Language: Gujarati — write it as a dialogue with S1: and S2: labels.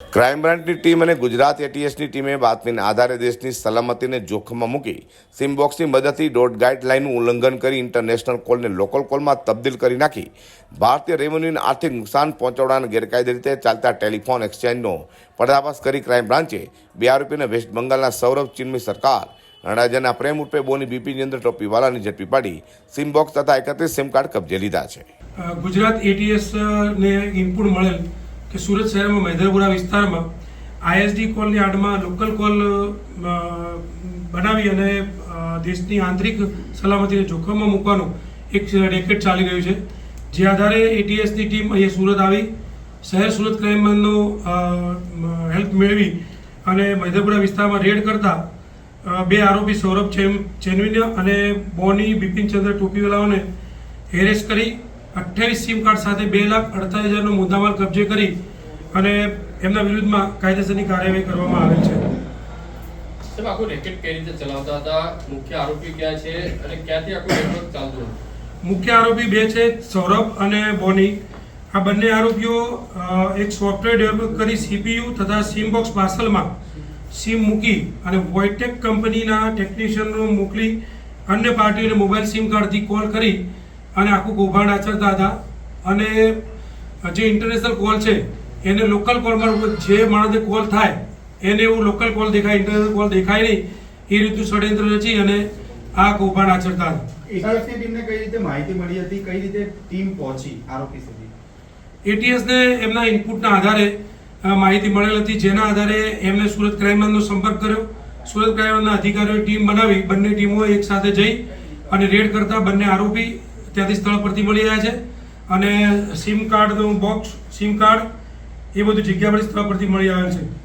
S1: ક્રાઇમ બ્રાન્ચની ટીમ અને ગુજરાત એટીએસની ટીમે બાતમીના આધારે દેશની સલામતીને જોખમમાં મૂકી સિમબોક્સની મદદથી ડોટ ગાઈડલાઇનનું ઉલ્લંઘન કરી ઇન્ટરનેશનલ કોલને લોકલ કોલમાં તબદીલ કરી નાખી. ભારતીય રેવન્યુને આર્થિક નુકસાન પહોંચાડવાના ગેરકાયદે રીતે ચાલતા ટેલિફોન એક્સચેન્જનો પર્દાફાશ કરી ક્રાઇમ બ્રાન્ચે બે આરોપીને વેસ્ટ બંગાળના સૌરભ ચીનની સરકાર રાજ્યના પ્રેમ રૂપે બોની બિપિનચંદ્ર ટોપીવાલાની ઝડપી પાડી સિમ બોક્સ તથા એકત્રીસ સિમ કાર્ડ કબજે લીધા છે.
S2: ગુજરાત એટીએસ ને ઇનપુટ મળેલ કે સુરત શહેરમાં મહેદરપુરા વિસ્તારમાં આઈએસડી કોલની આડમાં લોકલ કોલ બનાવી અને દેશની આંતરિક સલામતીને જોખમમાં મૂકવાનું એક રેકેટ ચાલી રહ્યું છે. જે આધારે એટીએસની ટીમ અહીંયા સુરત આવી, શહેર સુરત ક્રાઇમનો હેલ્પ મેળવી અને મહેદરપુરા વિસ્તારમાં રેડ કરતા બે આરોપી સૌરભ ચેનવિન્ય અને બોની બિપિનચંદ્ર ટોપીવાલાઓને હેરેસ કરી અઠ્યાવીસ સિમ કાર્ડ સાથે બે લાખ અડતાલીસ હજારનો મુદ્દામાલ કબજે કરી અને એમના વિરુદ્ધમાં કાયદેસરની કાર્યવાહી કરવામાં આવેલ છે.
S3: સાહેબ આખું રેકેટ કઈ રીતે ચલાવતા હતા? મુખ્ય આરોપી ક્યાં છે અને ક્યાંથી આખું નેટવર્ક ચાલતું
S2: મુખ્ય આરોપી બે છે સૌરભ અને બોની. આ બંને આરોપીઓ એક સોફ્ટવેર ડેવલપ કરી સીપીયુ તથા સિમ બોક્સ પાર્સલમાં સિમ મૂકી અને વોઇટેક કંપનીના ટેકનિશિયનો મોકલી અન્ય પાર્ટીઓને મોબાઈલ સિમ કાર્ડથી કોલ કરી અને આખું કૌભાંડ આચરતા હતા. અને જે ઇન્ટરનેશનલ કોલ છે એને લોકલ કોલમાં જે માણસને કોલ થાય એને એવું લોકલ કોલ દેખાય ઇન્ટરનેશનલ કોલ દેખાય નહીં એ રીતનું ષડયંત્ર રચી અને આ કૌભાંડ આચરતા હતા.
S4: ટીમને કઈ રીતે માહિતી મળી હતી? કઈ રીતે ટીમ પહોંચી આરોપી સુધી?
S2: એટીએસને એમના ઇનપુટના આધારે માહિતી મળેલ હતી જેના આધારે એમને સુરત ક્રાઇમબ્રાન્ચનો સંપર્ક કર્યો. સુરત ક્રાઇમના અધિકારીઓએ ટીમ બનાવી, બંને ટીમો એક સાથે જઈ અને રેડ કરતા બંને આરોપી ત્યાંથી સ્થળ પરથી મળી રહ્યા છે. અને સિમ કાર્ડનું બોક્સ સિમ કાર્ડ એ બધું જગ્યા પરથી સ્થળ પરથી મળી આવેલ છે.